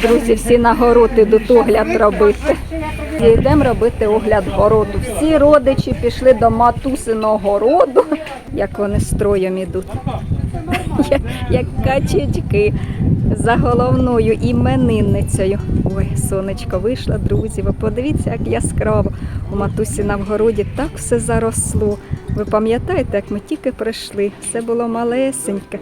Друзі, всі на город ідуть огляд робити. І Йдемо робити огляд городу. Всі родичі пішли до матусиного городу, як вони строєм ідуть. Як, качечки за головною іменинницею. Ой, сонечко вийшло, друзі. Ви подивіться, як яскраво. У матусі на вгороді так все заросло. Ви пам'ятаєте, як ми тільки прийшли, все було малесеньке.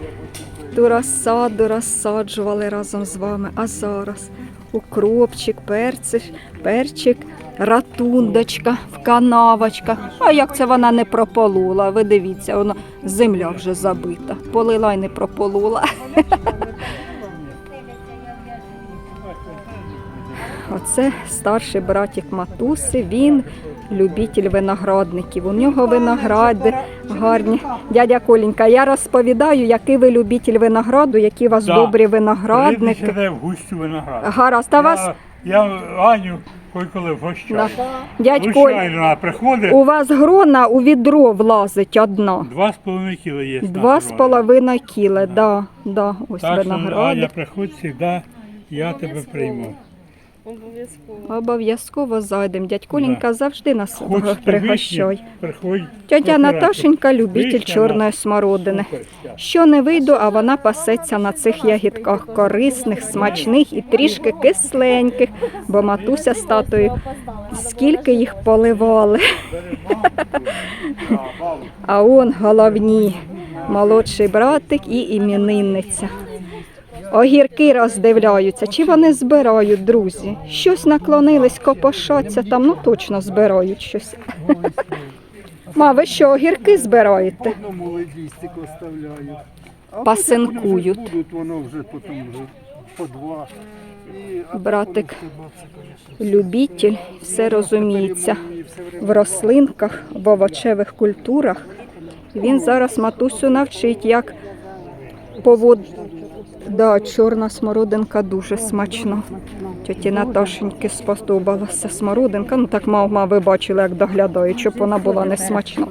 Ту розсаду розсаджували разом з вами. А зараз укропчик, перцик, перчик, ратундочка в канавочках. А як це вона не прополула? Ви дивіться, воно земля вже забита. Полила й не прополула. Оце старший братик Матуси, він любитель виноградників. У нього виногради гарні. Дядя Колінька, я розповідаю, який ви любитель винограду, які у вас Да. добрі виноградники. Сиде в гущу винограду. Гаразд, а вас, Я, я Аню коли вгощаю. Дядь Коль, Вгощаю, вона приходить, у вас грона у відро влазить одна. два з половиною кіло є. Два з половиною кіли, да, да, ось Так що Аня виноградик. приходить завжди, я тебе прийму. Обов'язково зайдемо. Дядь Колінька завжди нас пригощай. Тетя Наташенька любитель Вишня чорної смородини. Що не вийду, а вона пасеться на цих ягідках корисних, смачних і трішки кисленьких, бо матуся з татою скільки їх поливали. А он головні молодший братик і іменинниця. Огірки роздивляються, чи вони збирають, друзі. Щось наклонились, копошаться там, ну точно збирають щось. Ма, ви що, огірки збираєте? одному листик оставляю. А Пасинкують. потім воно вже потім вже Братик. Любитель, все розуміється в рослинках, в овочевих культурах. Він зараз матусю навчить, як повод... Да, чорна смородинка дуже смачна. Тьоті Наташеньки сподобалася смородинка. Ну так мама, ви бачили, як доглядає, щоб вона була не смачна.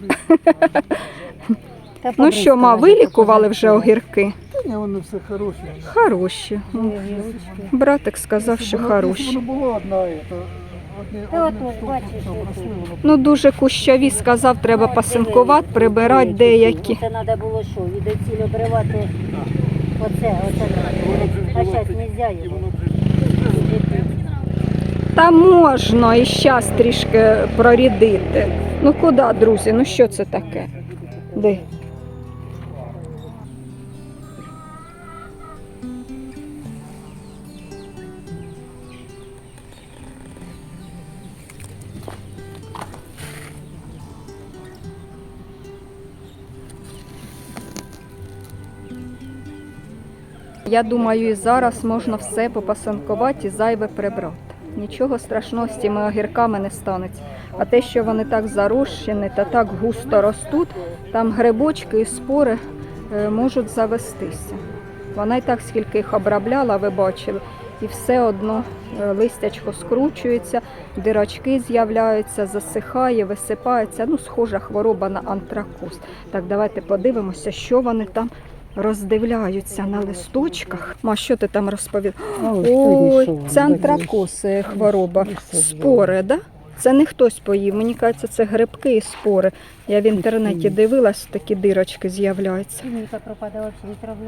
Ну що, ма, вилікували вже огірки? Ні, воно все. Хороші. Ну, Братик сказав, що хороші. Ну дуже кущаві сказав, треба пасинкувати, прибирати деякі. Це треба було що, від обривати оце, оце. А зараз не можна його. Та можна і зараз трішки прорідити. Ну куди, друзі? Ну що це таке? Де? Я думаю, і зараз можна все попасанкувати і зайве прибрати. Нічого страшного з цими огірками не станеться. А те, що вони так зарощені та так густо ростуть, там грибочки і спори е, можуть завестися. Вона і так скільки їх обробляла, ви бачили, і все одно е, листячко скручується, дирочки з'являються, засихає, висипається. Ну, схожа хвороба на антракоз. Так, давайте подивимося, що вони там роздивляються на листочках. Ма, що ти там розповів? Ой, це антракоз е, хвороба. Спори, да? Це не хтось поїв. Мені кажеться, це грибки і спори. Я в інтернеті дивилась, такі дирочки з'являються.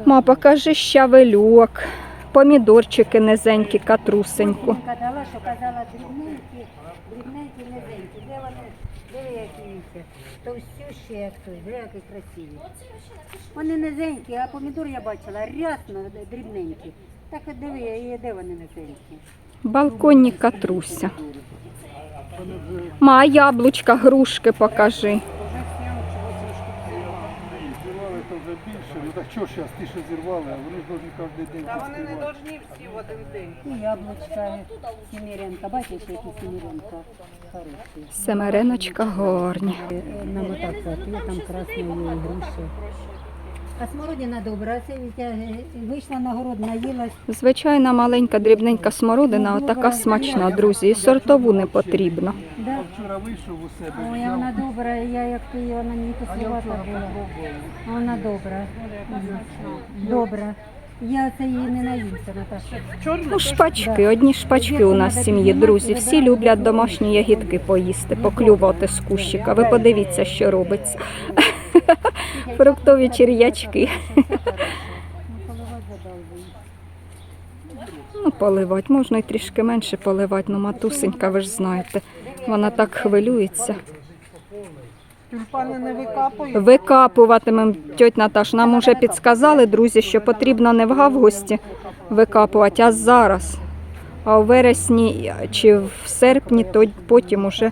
Ма, покажи щавельок, помідорчики низенькі, катрусеньку. Дала, що казала дрібненькі, дрібненькі, низенькі. Де вони? Які. Товстющі, як той, які красиві. Вони низенькі, а помідор я бачила, рясно дрібненькі. Так от диви, і де вони низенькі. Балконні катруся. Ма, яблучка, грушки покажи. зірвали, то вже більше. Ну так що ж зараз ті, що зірвали, а вони ж повинні кожен день поспівати. І яблучка, сіміренка. Бачиш, які сіміренка хороші. Семереночка горні. Нам отак, я там красної груші. А смородина добра, це е, вийшла на город, наїлась. Звичайна маленька дрібненька смородина, отака смачна, друзі. І сортову не потрібно. Да? Вчора вийшов у себе. Ой, вона добра, я як ти, вона мені А я кисловата вчора була. Вона добра. Добра. Я це її не наївся, Наташа. Ну, шпачки, одні шпачки у нас в сім'ї, друзі. Всі люблять домашні ягідки поїсти, поклювати з кущика. Ви подивіться, що робиться. Фруктові черв'ячки. Ну, поливати. Можна і трішки менше поливати, ну матусенька, ви ж знаєте. Вона так хвилюється. Тюльпани не викапують. Викапуватимем, тьоть Наташ, нам уже підсказали, друзі, що потрібно не в августі викапувати, а зараз. А у вересні чи в серпні, то потім уже.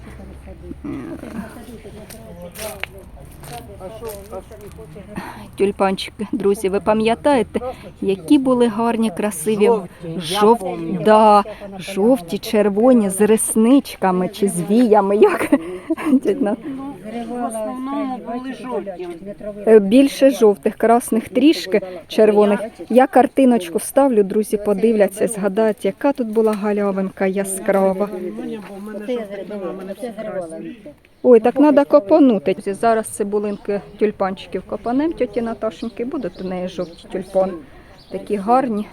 Тюльпанчики, друзі, ви пам'ятаєте, які були гарні, красиві жовті, да, жовті, червоні з ресничками чи з віями. Як? В основному були жовті. Е, Більше жовтих, красних трішки, червоних. Я картиночку ставлю, друзі, подивляться, згадають, яка тут була галявинка яскрава. Ой, так треба копанути. Зараз цибулинки тюльпанчиків копанем, тьоті Наташеньки, будуть у неї жовті тюльпани. Такі гарні.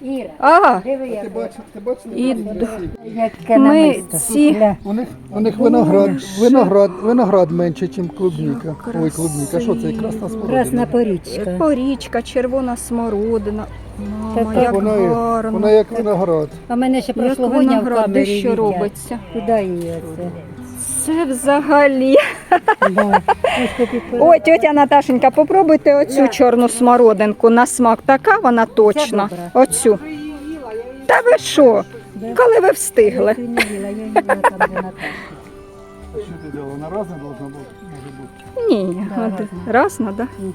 Іра, Ага, диви, як Ти бачиш, ти бачиш, і ми намисто. ці У них, у них виноград, виноград, виноград менше, ніж клубніка. Ой, клубніка, що це? Красна смородина. Красна порічка. порічка, червона смородина. Мама, Так, як Вона, гарно. вона як виноград. А мене ще Як прошлогодня в виноград, камері що робиться? Куди її оце? Це взагалі. Да. Ой, тетя Наташенька, попробуйте оцю чорну смородинку на смак. Така вона точна. Оцю. Та ви що? Коли ви встигли? Що ти дала? Вона разна должна бути? Ні, Да, от разна. Мгм.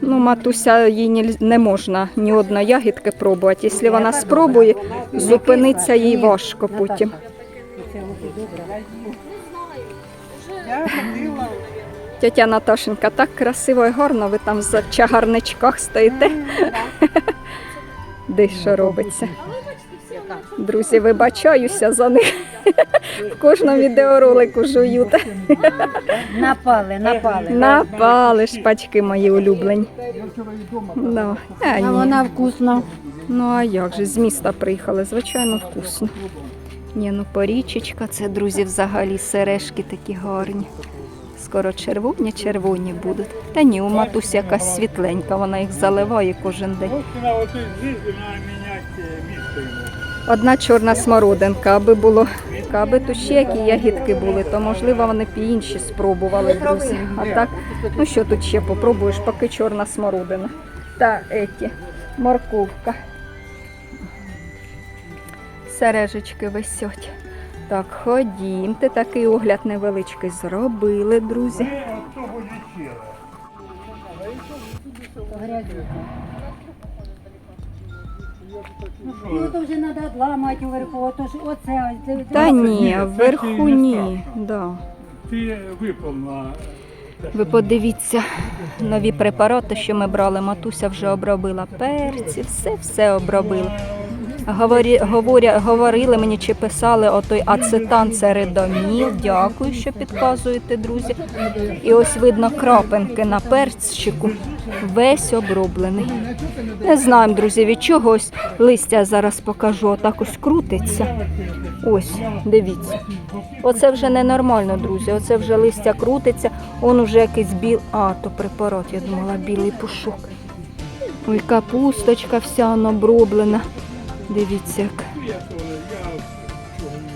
Ну, матуся, їй не, не можна ні одної ягідки пробувати. Якщо вона спробує, зупиниться їй важко потім. І добре. Я ходила. Тетя Наташенька, так красиво і гарно, ви там в чагарничках стоїте. Де що робиться? Друзі, вибачаюся за них. В кожному відеоролику жують. Напали, напали. Напали шпачки мої улюблені. Ну, а, А вона вкусна. ну а як же, з міста приїхали, звичайно, вкусно. Ні, ну порічечка, це, друзі, взагалі сережки такі гарні. Скоро червоні, червоні будуть. Та ні, у матусі якась світленька, вона їх заливає кожен день. Одна чорна смородинка, аби було, аби тут ще які ягідки були, то можливо вони б і інші спробували, друзі. А так, ну що тут ще попробуєш, поки чорна смородина. Та еті, морковка. Сережечки висять. Так, ходімте, такий огляд невеличкий зробили, друзі. І ото вже треба ламати уверху, ото ж оце Та ні, вверху ні. Да. Ти випав на Ви подивіться нові препарати, що ми брали. Матуся вже обробила перці, все все обробила. Говорі, говоря, говорили мені чи писали отой ацетан це редоміл. Дякую, що підказуєте, друзі. І ось видно крапинки на перчику. Весь оброблений. Не знаємо, друзі, від чого ось листя зараз покажу. Отак ось крутиться. Ось, дивіться. Оце вже ненормально, друзі. Оце вже листя крутиться. Он уже якийсь біл. А, то препарат, я думала, білий пушок. Ой, капусточка вся оброблена. Дивіться, як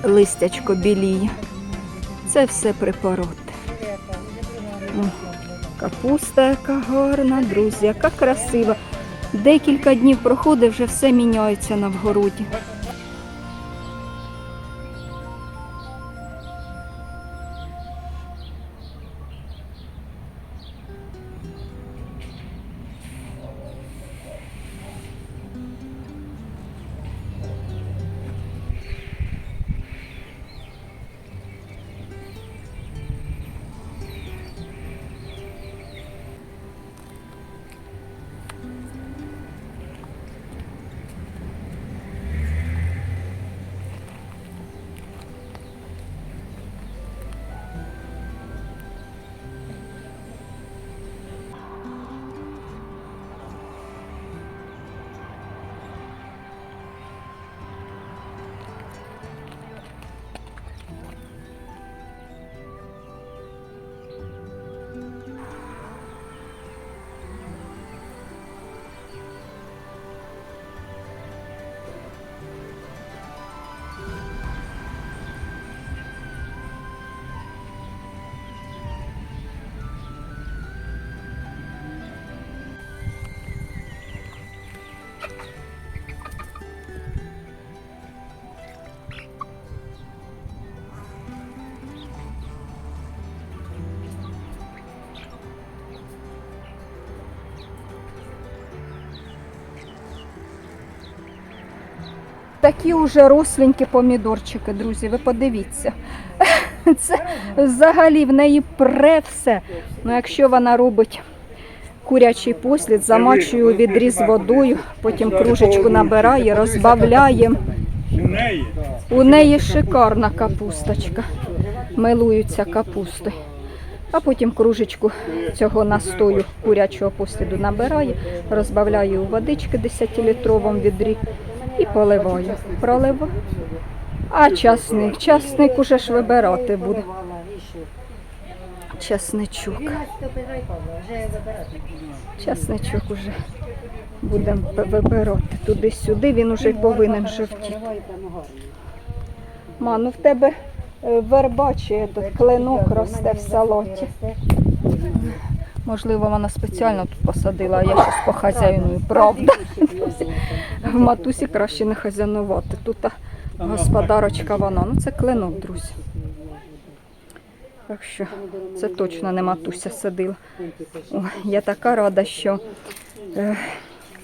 листячко біліє. Це все препарати. Капуста яка гарна, друзі, яка красива. Декілька днів проходить, вже все міняється на вгороді. Такі уже росленькі помідорчики, друзі, ви подивіться. Це взагалі в неї пре все. Ну, якщо вона робить курячий послід, замачує у відріз водою, потім кружечку набирає, розбавляє. У неї шикарна капусточка. Милуються капустою. А потім кружечку цього настою курячого посліду набирає, розбавляє у водички 10-літровому відрі і поливає. Пролива. А часник. Часник уже ж вибирати буде. Часничок. 12 Петра і Павла, вже будемо. Часничок уже будемо вибирати туди-сюди. Він уже повинен жовтіти. Ма, ну в тебе е, верба чи клинок росте в салаті. Можливо, вона спеціально тут посадила, а я щось по хазяїну. Правда. В матусі краще не хазяйнувати. Тут господарочка вона. Ну це клинок, друзі. Так що це точно не матуся садила. О, я така рада, що е,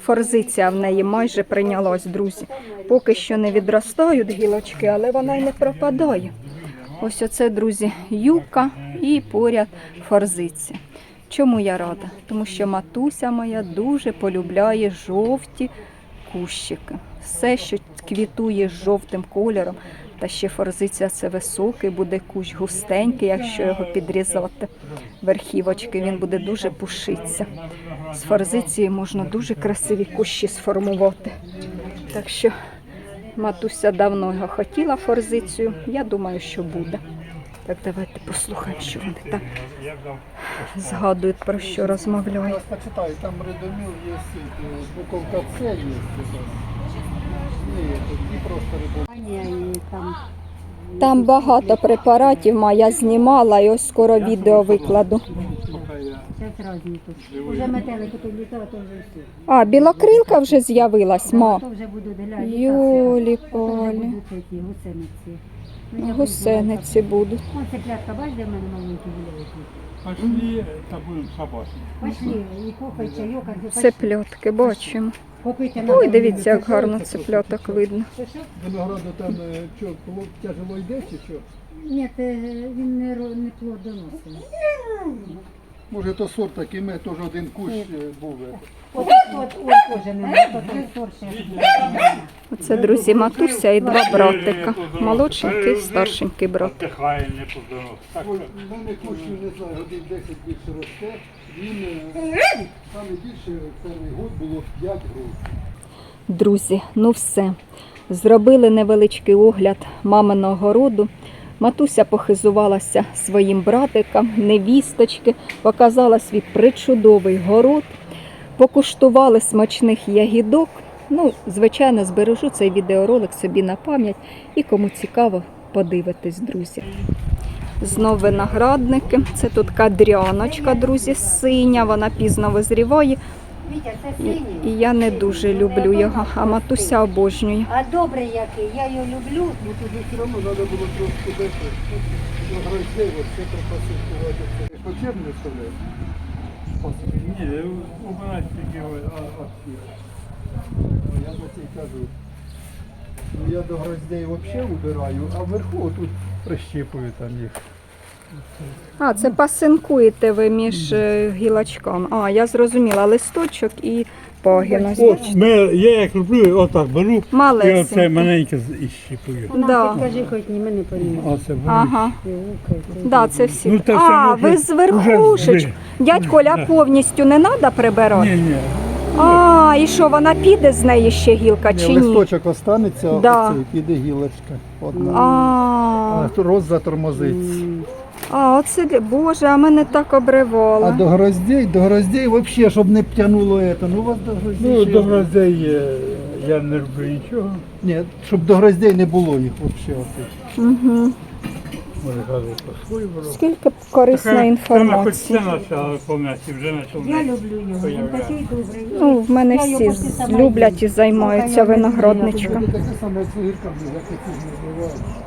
форзиція в неї майже прийнялась, друзі. Поки що не відростають гілочки, але вона й не пропадає. Ось оце, друзі, юка і поряд форзиція. Чому я рада? Тому що матуся моя дуже полюбляє жовті кущики. Все, що квітує з жовтим кольором, та ще форзиція це високий, буде кущ густенький, якщо його підрізати верхівочки, він буде дуже пушитися. З форзиції можна дуже красиві кущі сформувати. Так що матуся давно його хотіла форзицію. Я думаю, що буде. Так давайте послухаємо, що вони там згадують, про що розмовляють. Зараз почитай, там Радомил є, е, буковка С є. Ні, тут і просто і там багато препаратів, ма, я знімала і ось скоро відео викладу. Я. Уже метелики то вже. А, білокрилка вже з'явилась, ма. Юлі полі. Гусениці. Ну, Гусениці будуть. Ось ця клятка, бачиш, де в мене маленькі гуляють. пошли та будемо собаки. Пошли, і кухай чайок, а ти Цеплятки, бачимо. Ой, дивіться, як гарно цепляток видно. винограду там е, що, тяжело йде чи що? Ні, це він не, ро- не плодоносить. Може то сорт такий, ми теж один кущ е, був. е. От, от, от, теж не то три сорти. Оце, друзі, матуся і два братика. Молодшенький, старшенький брат. Отдихає, не подонос. Так Ой, в мене кущ, не знаю, годин 10 більше росте. Він е, саме більше перший год було 5 років. Друзі, ну все. Зробили невеличкий огляд маминого городу. Матуся похизувалася своїм братикам, невісточки, показала свій причудовий город, покуштували смачних ягідок. Ну, звичайно, збережу цей відеоролик собі на пам'ять і кому цікаво, подивитись, друзі. Знов виноградники. Це тут кадряночка, друзі, синя, вона пізно визріває. І, і я не дуже люблю його, а матуся обожнює. А добрий який, я його люблю. Ну тоді все одно треба було трошки дати нагрозей, от це пропасувати. По червні виставляєш? ні, убирати тільки оці. Я за це кажу. Ну я до гроздей взагалі убираю, а вверху тут прищіпую там їх. А, це пасинкуєте ви між е, гілочками. А, я зрозуміла, листочок і пагін. О, ми, я як люблю, отак беру і оце маленьке з- і щіпую. Да. Скажи, хоч ні, мене порівняти. Оце беру. Ага, да, це всі. Ну, та а, все, ви вже- з верхушечку. вже Дядь Коля повністю не треба прибирати? Ні, ні. А, і що, вона піде з неї ще гілка чи ні? Листочок останеться, Да. оцей, піде гілочка. Одна. А, А роз затормозиться. А, оце, боже, а мене так обривало. А до гроздей, до гроздей взагалі, щоб не тягнуло це. Ну у вас до гроздей. Ну, ще- до гроздей е, я не роблю нічого. Ні, щоб до гроздей не було їх взагалі. Угу. Може, кажу, по-своєму роблю. Скільки корисної інформації. Хоч це почала повністю, вже. Я люблю його, він такий добрий. Ну, в мене Я його всі просто сама люблять і займаються виноградничком. Таке саме, як з огірками, як я ці називаю.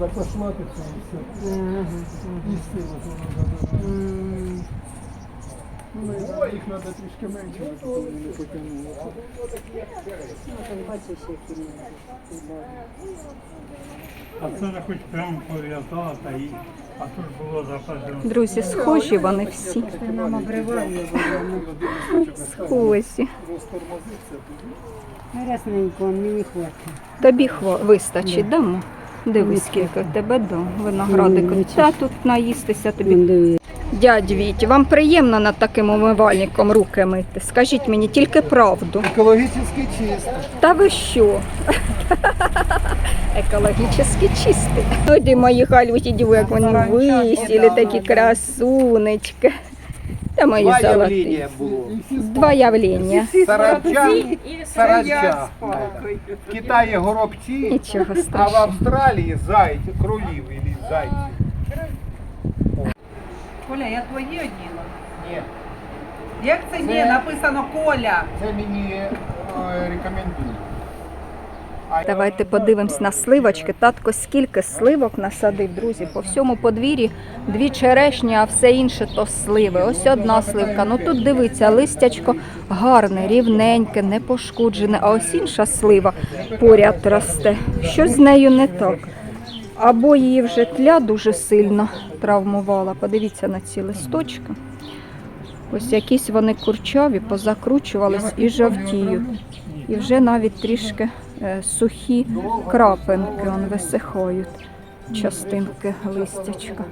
Запошлатиться і все. І сила. Ну, їх треба трішки менше, щоб вони не ми. А це не хоч прямо пов'язала, та і, а тут було запасено. Друзі, схожі вони всі. Нам обриває, Схожі. Розтормозиться, мені хватить. Тобі хво вистачить, дамо. Дивись, скільки в тебе дам виноградику. Та тут наїстися тобі. Дядь Віть, вам приємно над таким умивальником руки мити? Скажіть мені тільки правду. Екологічно чисто. Та ви що? Екологічно чистий. Ой, мої халюті діви, як вони висіли, такі красунечки. Та мої Два золоті. явления было. Два явлення. Саранча, саранча. В Китаї горобці, Нічого а в страшного. Австралії зайці, кролів или зайці. Коля, я твої оділа. Ні, Як це ні? Написано Коля. це мені е, рекомендують. Давайте подивимось на сливочки. Татко скільки сливок насадив, друзі. По всьому подвір'ї дві черешні, а все інше то сливи. Ось одна сливка. Ну тут дивиться, листячко гарне, рівненьке, не пошкоджене. А ось інша слива поряд росте. Що з нею не так? Або її вже тля дуже сильно травмувала. Подивіться на ці листочки. Ось якісь вони курчаві, позакручувались і жовтіють. І вже навіть трішки е, сухі крапинки он висихають, частинки листячка.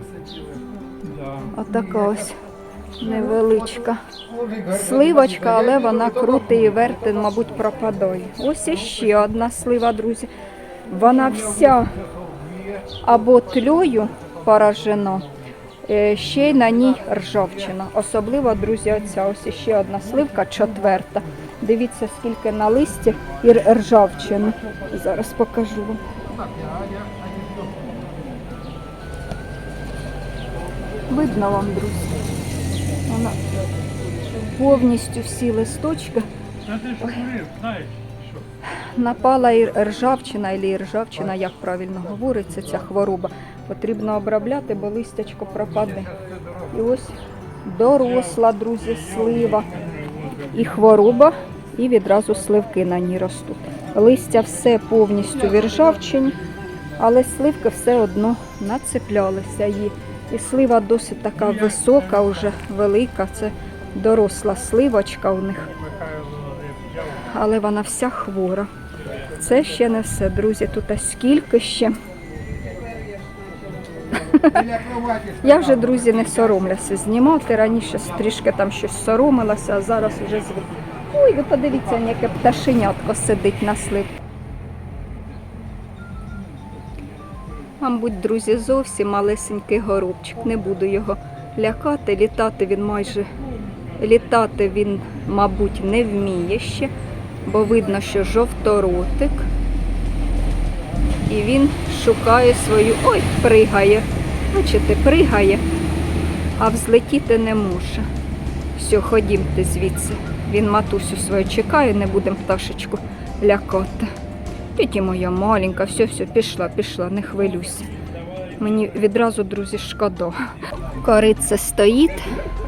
Отака ось невеличка сливочка, але вона крути і верти, мабуть, пропадає. Ось іще одна слива, друзі. Вона вся або тльою поражена, е, ще й на ній ржавчина. Особливо, друзі, оця ось іще одна сливка, четверта. Дивіться, скільки на листі і ржавчини. Зараз покажу. Видно вам, друзі. Вона повністю всі листочки напала і ржавчина, і ржавчина, як правильно говориться, ця хвороба. Потрібно обробляти, бо листячко пропаде. І ось доросла, друзі, слива. І хвороба, і відразу сливки на ній ростуть. Листя все повністю в але сливки все одно нацеплялися її. І слива досить така висока, вже велика. Це доросла сливочка у них але вона вся хвора. Це ще не все, друзі. Тут аж скільки ще. Я вже, друзі, не соромлюся знімати. Раніше трішки там щось соромилася, а зараз вже звик. Ой, ви подивіться, яке пташенятко сидить на слив. Мабуть, друзі, зовсім малесенький горобчик. Не буду його лякати. Літати він майже літати він, мабуть, не вміє ще, бо видно, що жовторотик. І він шукає свою. Ой, пригає. Бачите, пригає, а взлетіти не може. Все, ходімте звідси. Він матусю свою чекає, не будемо пташечку лякати. Тіті моя маленька, все, все, пішла, пішла, не хвилюйся. Мені відразу, друзі, шкода. Кориця стоїть,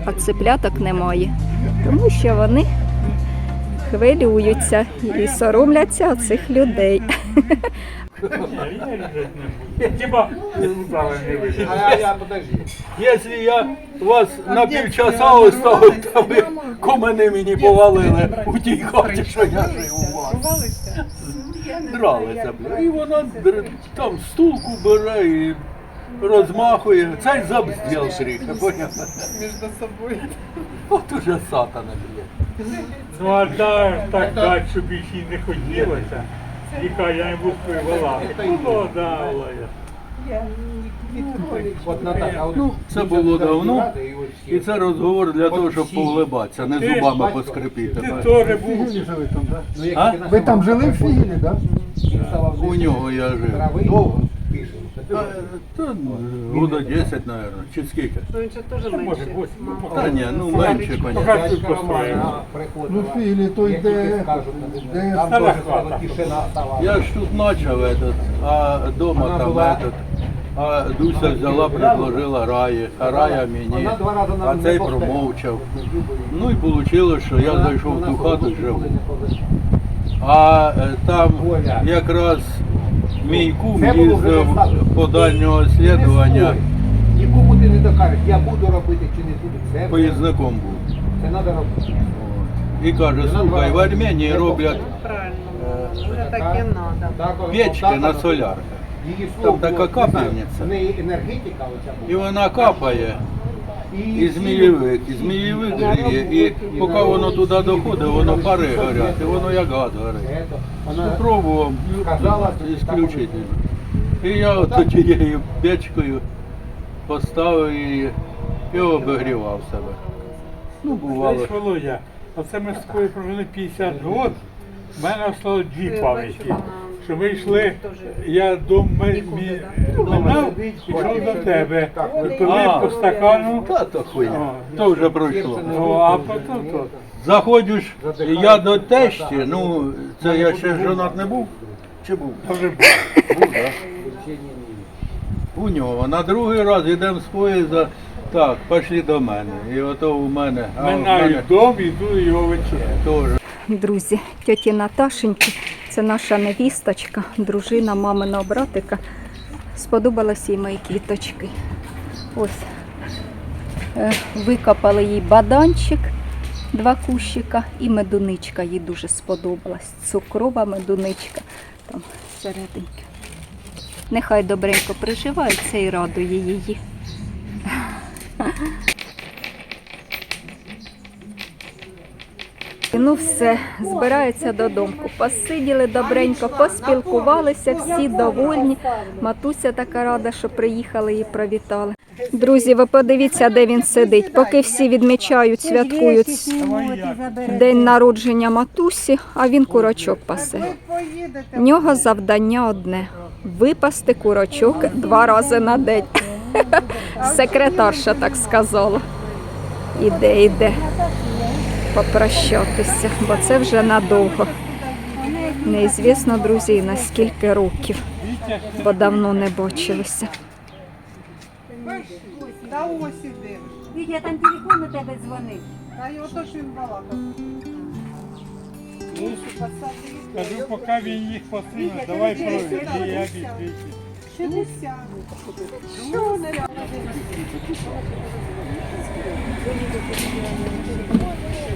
а цепляток немає. Тому що вони хвилюються і соромляться цих людей. Ні, я різати не буду. Хіба не вийде. А я подожди. Якщо я вас на півчаса оставив, то ви комени мені повалили у тій хаті, що я жив у вас. Дралися, бля. І вона др- там стулку бере і розмахує. Цей забзділ трохи, поняв? Між собою. От уже сатана, бля. Ну а так, так дать, щоб більше й не хотілося. Яка я йому співала. Ну, да, Оля. От Наталя, а от Ну, це було давно. і це розговор для того, щоб повлибатися, не зубами поскрипіти. Ти теж був. жили там, так? Ну, А? Ви там жили в Фігілі, так? У нього я жив. Довго пише. Та, та, года 10, мабуть, чи скільки? Ну він же теж менше. ось. Та ні, ну менше, понятно. Ну, в Фігелі той, Як де, тільки скажуть, там теж тишина стала. Я ж тут почав этот, а дома там этот, А Дуся взяла, предложила Раї, а Рая мені, а цей промовчав. Ну і вийшло, що я зайшов в ту хату живу. А е, там якраз мій кум Це було вже їздив достатньо. по дальнього слідування, Нікому ти не докажеш, я буду робити чи не буду. Це, поїзником був. це треба робити. От. І каже, слухай, в Арменії роблять Правильно, вже так і надо. Так, от печки так, на от. солярках. Її Там слово така було, не знаю, капельниця. В неї енергетика оця І була. вона капає. І змієвик, і змієвик гріє, і поки воно туди доходить, воно пари горять, і воно як газ горить. Спробував Сказала, ну. І я от тією печкою поставив її і обігрівав себе. Ну, бувало. Володя, оце ми з тобою прожили 50 років, в мене осталось дві пам'яті. Що ми йшли, я до м- мі- минав, пішов до тебе. А. по стакану. Та то хуйня, то вже пройшло. Ну, а потім то. Заходиш, я до тещі, ну, це я ще жонат не був. Чи був? вже Був, так? У нього. На другий раз йдемо з поїзда, так, пішли до мене. І ото у мене, а у минаю мене дом, іду його вечеря. теж. Друзі, тьоті Наташеньки, це наша невісточка, дружина маминого братика. Сподобалися їй мої квіточки. Ось е, викопали їй баданчик, два кущика, і медуничка їй дуже сподобалась. Цукрова медуничка там серединки. Нехай добренько приживається і радує її. Ну все, збираються додому. Посиділи добренько, поспілкувалися, всі довольні. Матуся така рада, що приїхали і привітали. Друзі, ви подивіться, де він сидить. Поки всі відмічають, святкують день народження матусі, а він курочок пасе. В нього завдання одне випасти курочок два рази на день. Секретарша так сказала. Іде, іде попрощатися, бо це вже надовго. Неізвісно, друзі, на скільки років, бо давно не бачилися. Да ось іде. Вітя, там телефон у тебе дзвонив. Та й ото ж він балакав. Кажу, поки він їх посине, давай проведи, я відвічу. Що не сяде?